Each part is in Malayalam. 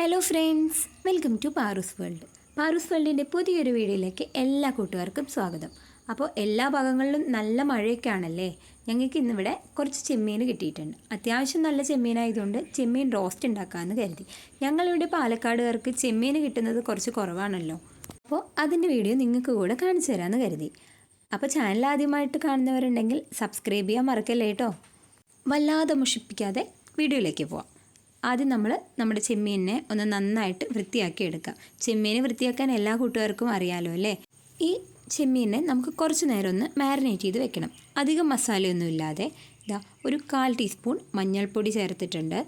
Hello friends welcome to Paru's world Paru's വേൾഡിന്റെ പുതിയൊരു വീഡിയോയിലേക്ക് എല്ലാ കൂട്ടുകാർക്കും സ്വാഗതം. അപ്പോൾ എല്ലാ ഭാഗങ്ങളിലും നല്ല മഴയൊക്കെ ആണല്ലേ ഞങ്ങൾക്ക് ഇന്നിവിടെ കുറച്ച് ചെമ്മീൻ കിട്ടിയിട്ടുണ്ട്. അത്യാവശ്യം നല്ല ചെമ്മീനായതുകൊണ്ട് ചെമ്മീൻ റോസ്റ്റ് ഉണ്ടാക്കാമെന്ന് കരുതി. ഞങ്ങളിവിടെ പാലക്കാടുകാർക്ക് ചെമ്മീൻ കിട്ടുന്നത് കുറച്ച് കുറവാണല്ലോ. അപ്പോൾ അതിന്റെ വീഡിയോ നിങ്ങൾക്ക് കൂടെ കാണിച്ചു തരാമെന്ന് കരുതി. അപ്പോൾ ചാനൽ ആദ്യമായിട്ട് കാണുന്നവരുണ്ടെങ്കിൽ സബ്സ്ക്രൈബ് ചെയ്യാൻ മറക്കല്ലേ കേട്ടോ വല്ലാതെ മുഷിപ്പിക്കാതെ വീഡിയോയിലേക്ക് പോവാം. ആദ്യം നമ്മൾ നമ്മുടെ ചെമ്മീനെ ഒന്ന് നന്നായിട്ട് വൃത്തിയാക്കി എടുക്കാം. ചെമ്മീനെ വൃത്തിയാക്കാൻ എല്ലാ കൂട്ടുകാർക്കും അറിയാലോ അല്ലേ? ഈ ചെമ്മീനെ നമുക്ക് കുറച്ച് നേരം ഒന്ന് മാരിനേറ്റ് ചെയ്ത് വെക്കണം. അധികം മസാലയൊന്നും ഇല്ലാതെ. ഇതാ ഒരു കാൽ ടീസ്പൂൺ മഞ്ഞൾപ്പൊടി ചേർത്തിട്ടുണ്ട്.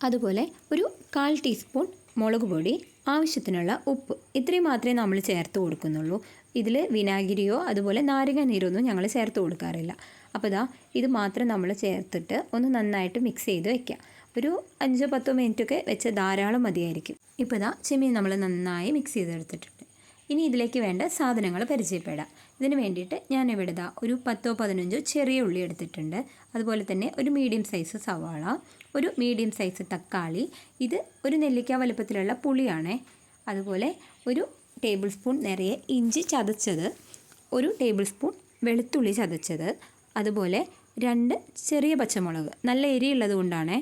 അതുപോലെ ഒരു കാൽ ടീസ്പൂൺ മുളക് പൊടി ആവശ്യത്തിനുള്ള ഉപ്പ്. ഇത്രയും മാത്രമേ നമ്മൾ ചേർത്ത് കൊടുക്കുന്നുള്ളൂ. ഇതിൽ വിനാഗിരിയോ അതുപോലെ നാരങ്ങ നീരൊന്നും ഞങ്ങൾ ചേർത്ത് കൊടുക്കാറില്ല. അപ്പോൾ ഇതാ ഇത് മാത്രം നമ്മൾ ചേർത്തിട്ട് ഒന്ന് നന്നായിട്ട് മിക്സ് ചെയ്ത് വെക്കുക ഒരു അഞ്ചോ പത്തോ മിനിറ്റൊക്കെ വെച്ച് ധാരാളം മതിയായിരിക്കും. ഇപ്പോൾ ഇതാ ചെമ്മീൻ നമ്മൾ നന്നായി മിക്സ് ചെയ്തെടുത്തിട്ടുണ്ട്. ഇനി ഇതിലേക്ക് വേണ്ട സാധനങ്ങൾ പരിചയപ്പെടാം. ഇതിന് വേണ്ടിയിട്ട് ഞാൻ ഇവിടെ ഇതാ ഒരു പത്തോ പതിനഞ്ചോ ചെറിയ ഉള്ളി എടുത്തിട്ടുണ്ട്. അതുപോലെ തന്നെ ഒരു മീഡിയം സൈസ് സവാള ഒരു മീഡിയം സൈസ് തക്കാളി ഇത് ഒരു നെല്ലിക്ക വലുപ്പത്തിലുള്ള പുളിയാണേ. അതുപോലെ ഒരു ടേബിൾ സ്പൂൺ നിറയെ ഇഞ്ചി ചതച്ചത് ഒരു ടേബിൾ സ്പൂൺ വെളുത്തുള്ളി ചതച്ചത് അതുപോലെ രണ്ട് ചെറിയ പച്ചമുളക്. നല്ല എരിയുള്ളത് കൊണ്ടാണ്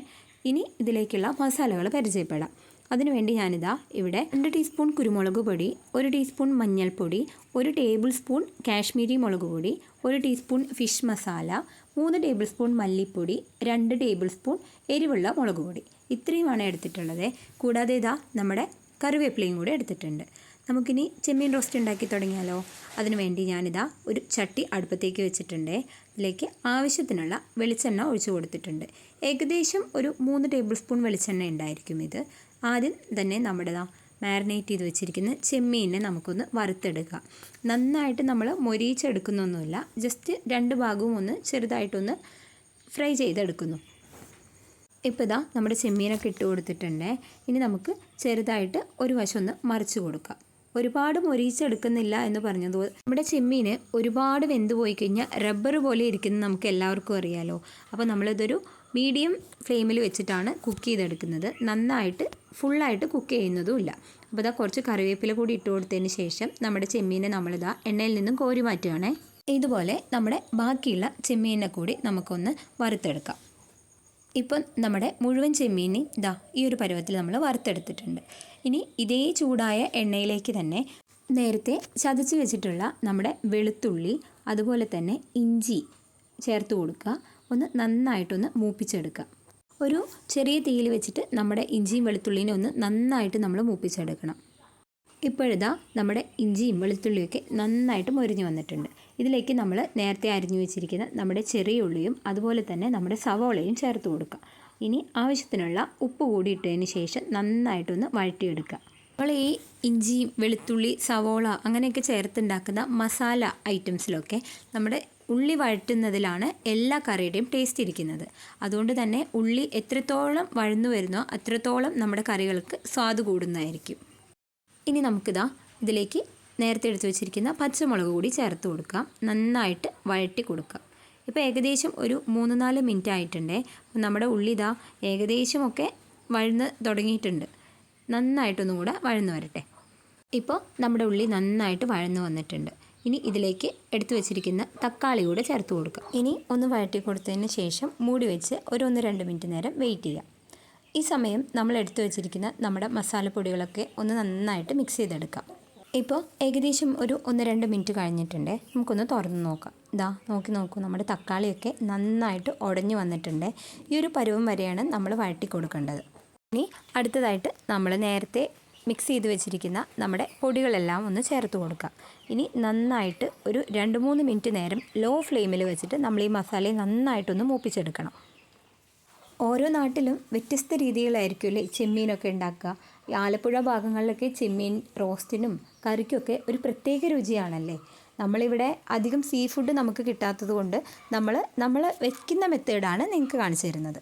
ഇനി ഇതിലേക്കുള്ള മസാലകൾ പരിചയപ്പെടാം. അതിനുവേണ്ടി ഞാനിതാ ഇവിടെ രണ്ട് ടീസ്പൂൺ കുരുമുളക് പൊടി ഒരു ടീസ്പൂൺ മഞ്ഞൾപ്പൊടി ഒരു ടേബിൾ സ്പൂൺ കാശ്മീരി മുളക് പൊടി ഒരു ടീസ്പൂൺ ഫിഷ് മസാല മൂന്ന് ടേബിൾ സ്പൂൺ മല്ലിപ്പൊടി രണ്ട് ടേബിൾ സ്പൂൺ എരിവുള്ള മുളക് പൊടി. ഇത്രയുമാണ് എടുത്തിട്ടുള്ളത്. കൂടാതെ ഇതാ നമ്മുടെ കറിവേപ്പിലയും കൂടി എടുത്തിട്ടുണ്ട്. നമുക്കിനി ചെമ്മീൻ റോസ്റ്റ് ഉണ്ടാക്കി തുടങ്ങിയാലോ? അതിനുവേണ്ടി ഞാനിതാ ഒരു ചട്ടി അടുപ്പത്തേക്ക് വെച്ചിട്ടുണ്ട്. ഇതിലേക്ക് ആവശ്യത്തിനുള്ള വെളിച്ചെണ്ണ ഒഴിച്ചു കൊടുത്തിട്ടുണ്ട്. ഏകദേശം ഒരു മൂന്ന് ടേബിൾ സ്പൂൺ വെളിച്ചെണ്ണ ഉണ്ടായിരിക്കും ഇത്. ആദ്യം തന്നെ നമ്മുടെ മാരിനേറ്റ് ചെയ്ത് വെച്ചിരിക്കുന്ന ചെമ്മീനെ നമുക്കൊന്ന് വറുത്തെടുക്കാം. നന്നായിട്ട് നമ്മൾ മൊരിയിച്ചെടുക്കുന്നൊന്നുമില്ല. ജസ്റ്റ് രണ്ട് ഭാഗവും ഒന്ന് ചെറുതായിട്ടൊന്ന് ഫ്രൈ ചെയ്തെടുക്കുന്നു. ഇപ്പോൾ ഇതാ നമ്മുടെ ചെമ്മീനൊക്കെ ഇട്ട് കൊടുത്തിട്ടുണ്ടേ. ഇനി നമുക്ക് ചെറുതായിട്ട് ഒരു വശം ഒന്ന് മറിച്ച് കൊടുക്കാം. ഒരുപാട് മൊരിയിച്ചെടുക്കുന്നില്ല എന്ന് പറഞ്ഞത് നമ്മുടെ ചെമ്മീന് ഒരുപാട് വെന്ത് പോയി കഴിഞ്ഞാൽ റബ്ബർ പോലെ ഇരിക്കുന്നത് നമുക്ക് എല്ലാവർക്കും അറിയാലോ. അപ്പോൾ നമ്മളിതൊരു മീഡിയം ഫ്ലെയിമിൽ വെച്ചിട്ടാണ് കുക്ക് ചെയ്തെടുക്കുന്നത്. നന്നായിട്ട് ഫുള്ളായിട്ട് കുക്ക് ചെയ്യുന്നതുമില്ല. അപ്പോൾ ഇതാ കുറച്ച് കറിവേപ്പില കൂടി ഇട്ട് കൊടുത്തതിന് ശേഷം നമ്മുടെ ചെമ്മീനെ നമ്മളിതാ എണ്ണയിൽ നിന്നും കോരി മാറ്റുകയാണേ. ഇതുപോലെ നമ്മുടെ ബാക്കിയുള്ള ചെമ്മീനെ കൂടി നമുക്കൊന്ന് വറുത്തെടുക്കാം. ഇപ്പം നമ്മുടെ മുഴുവൻ ചെമ്മീനെ ഇതാ ഈ ഒരു പരുവത്തിൽ നമ്മൾ വറുത്തെടുത്തിട്ടുണ്ട്. ഇനി ഇതേ ചൂടായ എണ്ണയിലേക്ക് തന്നെ നേരത്തെ ചതച്ച് വെച്ചിട്ടുള്ള നമ്മുടെ വെളുത്തുള്ളി അതുപോലെ തന്നെ ഇഞ്ചി ചേർത്ത് കൊടുക്കുക. ഒന്ന് നന്നായിട്ടൊന്ന് മൂപ്പിച്ചെടുക്കുക. ഒരു ചെറിയ തീയിൽ വെച്ചിട്ട് നമ്മുടെ ഇഞ്ചിയും വെളുത്തുള്ളിനെ ഒന്ന് നന്നായിട്ട് നമ്മൾ മൂപ്പിച്ചെടുക്കണം. ഇപ്പോഴിതാ നമ്മുടെ ഇഞ്ചിയും വെളുത്തുള്ളിയൊക്കെ നന്നായിട്ട് മൊരിഞ്ഞു വന്നിട്ടുണ്ട്. ഇതിലേക്ക് നമ്മൾ നേരത്തെ അരിഞ്ഞു വെച്ചിരിക്കുന്ന നമ്മുടെ ചെറിയ ഉള്ളിയും അതുപോലെ തന്നെ നമ്മുടെ സവോളയും ചേർത്ത് കൊടുക്കുക ഇനി ആവശ്യത്തിനുള്ള ഉപ്പ് കൂടി ഇട്ടതിന് ശേഷം നന്നായിട്ടൊന്ന് വഴറ്റിയെടുക്കുക നമ്മൾ ഈ ഇഞ്ചി വെളുത്തുള്ളി സവോള അങ്ങനെയൊക്കെ ചേർത്തുണ്ടാക്കുന്ന മസാല ഐറ്റംസിലൊക്കെ നമ്മുടെ ഉള്ളി വഴറ്റുന്നതിലാണ് എല്ലാ കറിയുടെയും ടേസ്റ്റ് ഇരിക്കുന്നത്. അതുകൊണ്ട് തന്നെ ഉള്ളി എത്രത്തോളം വഴന്നു വരുന്നോ അത്രത്തോളം നമ്മുടെ കറികൾക്ക് സ്വാദ് കൂടുന്നതായിരിക്കും. ഇനി നമുക്കിതാ ഇതിലേക്ക് നേരത്തെ എടുത്തു വെച്ചിരിക്കുന്ന പച്ചമുളക് കൂടി ചേർത്ത് കൊടുക്കാം. നന്നായിട്ട് വഴറ്റി കൊടുക്കാം. ഇപ്പോൾ ഏകദേശം ഒരു മൂന്ന് നാല് മിനിറ്റ് ആയിട്ടുണ്ടേ. നമ്മുടെ ഉള്ളി ഇതാ ഏകദേശമൊക്കെ വഴന്ന് തുടങ്ങിയിട്ടുണ്ട്. നന്നായിട്ടൊന്നും കൂടെ വഴന്ന് വരട്ടെ. ഇപ്പോൾ നമ്മുടെ ഉള്ളി നന്നായിട്ട് വഴന്ന് വന്നിട്ടുണ്ട്. ഇനി ഇതിലേക്ക് എടുത്തു വെച്ചിരിക്കുന്ന തക്കാളി കൂടെ ചേർത്ത് കൊടുക്കുക ഇനി ഒന്ന് വഴറ്റി കൊടുത്തതിന് ശേഷം മൂടി വെച്ച് ഒരു ഒന്ന് രണ്ട് മിനിറ്റ് നേരം വെയിറ്റ് ചെയ്യാം. ഈ സമയം നമ്മൾ എടുത്തു വെച്ചിരിക്കുന്ന നമ്മുടെ മസാലപ്പൊടികളൊക്കെ ഒന്ന് നന്നായിട്ട് മിക്സ് ചെയ്തെടുക്കാം. ഇപ്പോൾ ഏകദേശം ഒരു ഒന്ന് രണ്ട് മിനിറ്റ് കഴിഞ്ഞിട്ടുണ്ട്. നമുക്കൊന്ന് തുറന്ന് നോക്കാം. ഇതാ നോക്കി നോക്കൂ. നമ്മുടെ തക്കാളിയൊക്കെ നന്നായിട്ട് ഉടഞ്ഞു വന്നിട്ടുണ്ട്. ഈ ഒരു പരുവം വരെയാണ് നമ്മൾ വഴറ്റി കൊടുക്കേണ്ടത് ഇനി അടുത്തതായിട്ട് നമ്മൾ നേരത്തെ മിക്സ് ചെയ്ത് വെച്ചിരിക്കുന്ന നമ്മുടെ പൊടികളെല്ലാം ഒന്ന് ചേർത്ത് കൊടുക്കാം. ഇനി നന്നായിട്ട് ഒരു രണ്ട് മൂന്ന് മിനിറ്റ് നേരം ലോ ഫ്ലെയിമിൽ വെച്ചിട്ട് നമ്മൾ ഈ മസാലയെ നന്നായിട്ടൊന്ന് മൂപ്പിച്ചെടുക്കണം. ഓരോ നാട്ടിലും വ്യത്യസ്ത രീതികളായിരിക്കുമല്ലേ ചെമ്മീനൊക്കെ ഉണ്ടാക്കുക. ഈ ആലപ്പുഴ ഭാഗങ്ങളിലൊക്കെ ചെമ്മീൻ റോസ്റ്റിനും കറിക്കൊക്കെ ഒരു പ്രത്യേക രുചിയാണല്ലേ. നമ്മളിവിടെ അധികം സീ ഫുഡ് നമുക്ക് കിട്ടാത്തത് കൊണ്ട് നമ്മൾ നമ്മൾ വെക്കുന്ന മെത്തേഡാണ് നിങ്ങൾക്ക് കാണിച്ചു തരുന്നത്.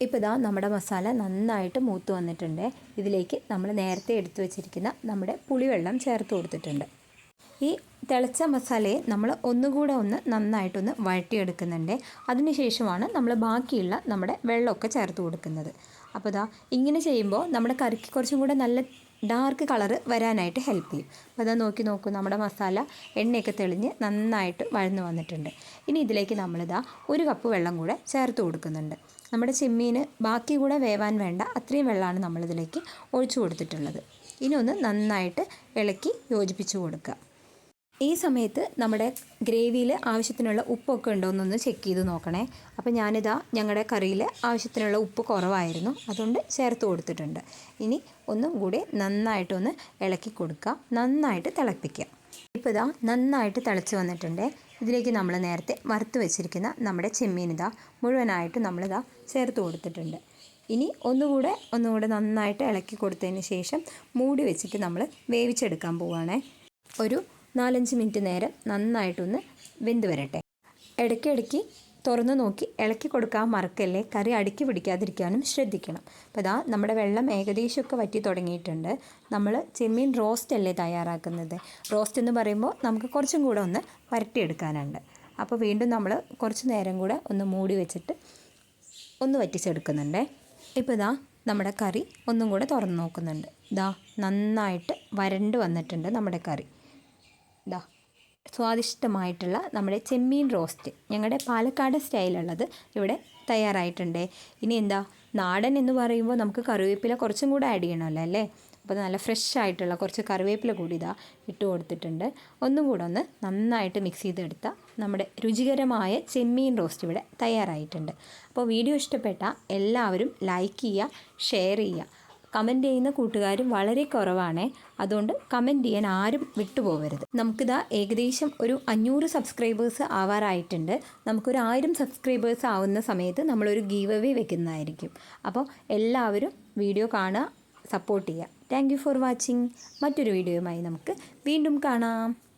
ഇപ്പോൾ ഇതാ നമ്മുടെ മസാല നന്നായിട്ട് മൂത്ത് വന്നിട്ടുണ്ട്. ഇതിലേക്ക് നമ്മൾ നേരത്തെ എടുത്തു വച്ചിരിക്കുന്ന നമ്മുടെ പുളിവെള്ളം ചേർത്ത് കൊടുത്തിട്ടുണ്ട്. ഈ തിളച്ച മസാലയെ നമ്മൾ ഒന്നുകൂടെ ഒന്ന് നന്നായിട്ടൊന്ന് വഴറ്റിയെടുക്കുന്നുണ്ട്. അതിനുശേഷമാണ് നമ്മൾ ബാക്കിയുള്ള നമ്മുടെ വെള്ളമൊക്കെ ചേർത്ത് കൊടുക്കുന്നത്. അപ്പോൾ ഇതാ ഇങ്ങനെ ചെയ്യുമ്പോൾ നമ്മുടെ കറിക്ക് കുറച്ചും കൂടെ നല്ല ഡാർക്ക് കളറ് വരാനായിട്ട് ഹെൽപ്പ് ചെയ്യും. അപ്പോൾ അതാ നോക്കി നോക്കൂ നമ്മുടെ മസാല എണ്ണയൊക്കെ തെളിഞ്ഞ് നന്നായിട്ട് വഴന്നു വന്നിട്ടുണ്ട്. ഇനി ഇതിലേക്ക് നമ്മളിതാ ഒരു കപ്പ് വെള്ളം കൂടെ ചേർത്ത് കൊടുക്കുന്നുണ്ട്. നമ്മുടെ ചെമ്മീന് ബാക്കി കൂടെ വേവാൻ വേണ്ട അത്രയും വെള്ളമാണ് നമ്മളിതിലേക്ക് ഒഴിച്ചു കൊടുത്തിട്ടുള്ളത്. ഇനി ഒന്ന് നന്നായിട്ട് ഇളക്കി യോജിപ്പിച്ച് കൊടുക്കുക. ഈ സമയത്ത് നമ്മുടെ ഗ്രേവിയിൽ ആവശ്യത്തിനുള്ള ഉപ്പൊക്കെ ഉണ്ടോ എന്നൊന്ന് ചെക്ക് ചെയ്ത് നോക്കണേ. അപ്പോൾ ഞാനിതാ ഞങ്ങളുടെ കറിയിൽ ആവശ്യത്തിനുള്ള ഉപ്പ് കുറവായിരുന്നു. അതുകൊണ്ട് ചേർത്ത് കൊടുത്തിട്ടുണ്ട്. ഇനി ഒന്നും കൂടി നന്നായിട്ടൊന്ന് ഇളക്കി കൊടുക്കുക നന്നായിട്ട് തിളപ്പിക്കുക ഇപ്പോൾ ഇതാ നന്നായിട്ട് തിളച്ച് വന്നിട്ടുണ്ട്. ഇതിലേക്ക് നമ്മൾ നേരത്തെ വറുത്ത് വെച്ചിരിക്കുന്ന നമ്മുടെ ചെമ്മീൻ ഇതാ മുഴുവനായിട്ട് നമ്മളിതാ ചേർത്ത് കൊടുത്തിട്ടുണ്ട്. ഇനി ഒന്നുകൂടെ ഒന്നുകൂടെ നന്നായിട്ട് ഇളക്കി കൊടുത്തതിന് ശേഷം മൂടി വെച്ചിട്ട് നമ്മൾ വേവിച്ചെടുക്കാൻ പോവുകയാണേ ഒരു നാലഞ്ച് മിനിറ്റ് നേരം നന്നായിട്ടൊന്ന് വെന്ത് വരട്ടെ. ഇടയ്ക്കിടയ്ക്ക് തുറന്നു നോക്കി ഇളക്കി കൊടുക്കാൻ മറക്കല്ലേ? കറി അടുക്കി പിടിക്കാതിരിക്കാനും ശ്രദ്ധിക്കണം. അപ്പോൾ ഇതാ നമ്മുടെ വെള്ളം ഏകദേശമൊക്കെ വറ്റി തുടങ്ങിയിട്ടുണ്ട്. നമ്മൾ ചെമ്മീൻ റോസ്റ്റ് അല്ലേ തയ്യാറാക്കുന്നത്? റോസ്റ്റ് എന്ന് പറയുമ്പോൾ നമുക്ക് കുറച്ചും കൂടെ ഒന്ന് വരട്ടിയെടുക്കാനുണ്ട്. അപ്പോൾ വീണ്ടും നമ്മൾ കുറച്ച് നേരം കൂടെ ഒന്ന് മൂടി വെച്ചിട്ട് ഒന്ന് വറ്റിച്ചെടുക്കുന്നുണ്ടേ. ഇപ്പോൾ ഇതാ നമ്മുടെ കറി ഒന്നും കൂടെ തുറന്ന് നോക്കുന്നുണ്ട്. ഇതാ നന്നായിട്ട് വരണ്ട് വന്നിട്ടുണ്ട് നമ്മുടെ കറി. ഇതാ സ്വാദിഷ്ടമായിട്ടുള്ള നമ്മുടെ ചെമ്മീൻ റോസ്റ്റ്. ഞങ്ങളുടെ പാലക്കാട് സ്റ്റൈലുള്ളത് ഇവിടെ തയ്യാറായിട്ടുണ്ട്. ഇനി എന്താ നാടൻ എന്ന് പറയുമ്പോൾ നമുക്ക് കറിവേപ്പില കുറച്ചും കൂടെ ആഡ് ചെയ്യണമല്ലോ അല്ലേ? അപ്പോൾ നല്ല ഫ്രഷ് ആയിട്ടുള്ള കുറച്ച് കറിവേപ്പില കൂടി ഇതാ ഇട്ട് കൊടുത്തിട്ടുണ്ട്. ഒന്നും കൂടെ ഒന്ന് നന്നായിട്ട് മിക്സ് ചെയ്തെടുത്ത നമ്മുടെ രുചികരമായ ചെമ്മീൻ റോസ്റ്റ് ഇവിടെ തയ്യാറായിട്ടുണ്ട്. അപ്പോൾ വീഡിയോ ഇഷ്ടപ്പെട്ട എല്ലാവരും ലൈക്ക് ചെയ്യുക ഷെയർ ചെയ്യുക. കമന്റ് ചെയ്യുന്ന കൂട്ടുകാർ വളരെ കുറവാണ്. അതുകൊണ്ട് കമന്റ് ചെയ്യാൻ ആരും വിട്ടുപോകരുത്. നമുക്കിതാ ഏകദേശം ഒരു അഞ്ഞൂറ് സബ്സ്ക്രൈബേഴ്സ് ആവാറായിട്ടുണ്ട്. നമുക്കൊരു ആയിരം സബ്സ്ക്രൈബേഴ്സ് ആവുന്ന സമയത്ത് നമ്മളൊരു ഗീവ് അവേ വെക്കുന്നതായിരിക്കും. അപ്പോൾ എല്ലാവരും വീഡിയോ കാണുക സപ്പോർട്ട് ചെയ്യുക. Thank for watching. മറ്റൊരു വീഡിയോയുമായി നമുക്ക് വീണ്ടും കാണാം.